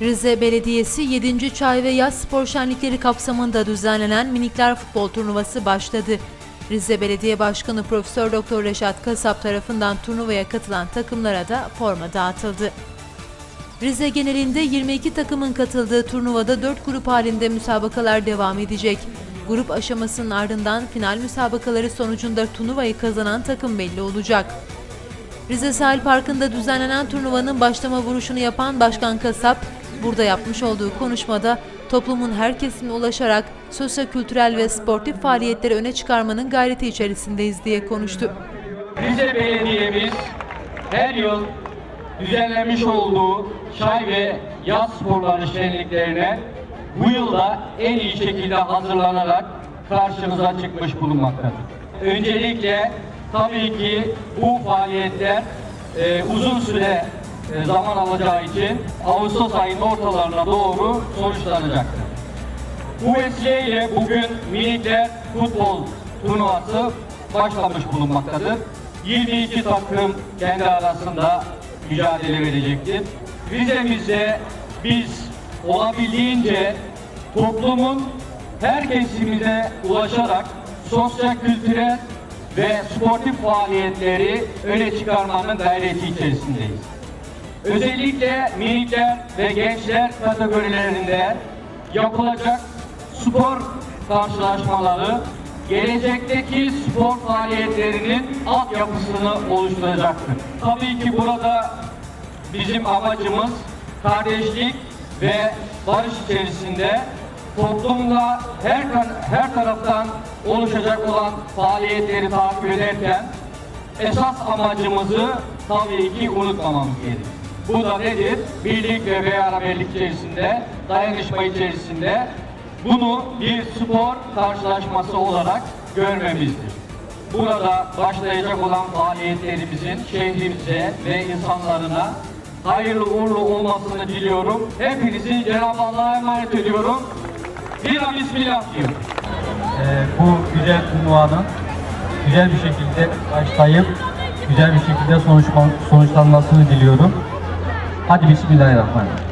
Rize Belediyesi 7. Çay ve Yaz Spor Şenlikleri kapsamında düzenlenen minikler futbol turnuvası başladı. Rize Belediye Başkanı Profesör Doktor Reşat Kasap tarafından turnuvaya katılan takımlara da forma dağıtıldı. Rize genelinde 22 takımın katıldığı turnuvada 4 grup halinde müsabakalar devam edecek. Grup aşamasının ardından final müsabakaları sonucunda turnuvayı kazanan takım belli olacak. Rize Sahil Parkı'nda düzenlenen turnuvanın başlama vuruşunu yapan Başkan Kasap, burada yapmış olduğu konuşmada toplumun her kesimine ulaşarak sosyo-kültürel ve sportif faaliyetleri öne çıkarmanın gayreti içerisindeyiz diye konuştu. Rize Belediye'miz her yıl düzenlemiş olduğu çay ve yaz sporları şenliklerine bu yılda en iyi şekilde hazırlanarak karşımıza çıkmış bulunmaktadır. Öncelikle tabii ki bu faaliyetler e, uzun süre zaman alacağı için Ağustos ayının ortalarına doğru sonuçlanacaktır. Bu vesileyle bugün minikler futbol turnuvası başlamış bulunmaktadır. 22 takım kendi arasında mücadele verecektir. Rize'mizde biz olabildiğince toplumun her kesimine ulaşarak sosyal, kültürel ve sportif faaliyetleri öne çıkarmanın gayreti içerisindeyiz. Özellikle minikler ve gençler kategorilerinde yapılacak spor karşılaşmaları gelecekteki spor faaliyetlerinin altyapısını oluşturacaktır. Tabii ki burada bizim amacımız kardeşlik ve barış içerisinde toplumda her her taraftan oluşacak olan faaliyetleri takip ederken esas amacımızı tabii ki unutmamamız gerekir. Bu da nedir? Birlik ve beraberlik içerisinde, dayanışma içerisinde bunu bir spor karşılaşması olarak görmemizdir. Burada başlayacak olan faaliyetlerimizin şehrimize ve insanlarına hayırlı uğurlu olmasını diliyorum. Hepinizi Cenab-ı Allah'a emanet ediyorum. Bir Bismillah diyorum. Ee, bu güzel turnuvanın güzel bir şekilde başlayıp güzel bir şekilde sonuçlan- sonuçlanmasını diliyorum. 하지 믿습니다, 여러분.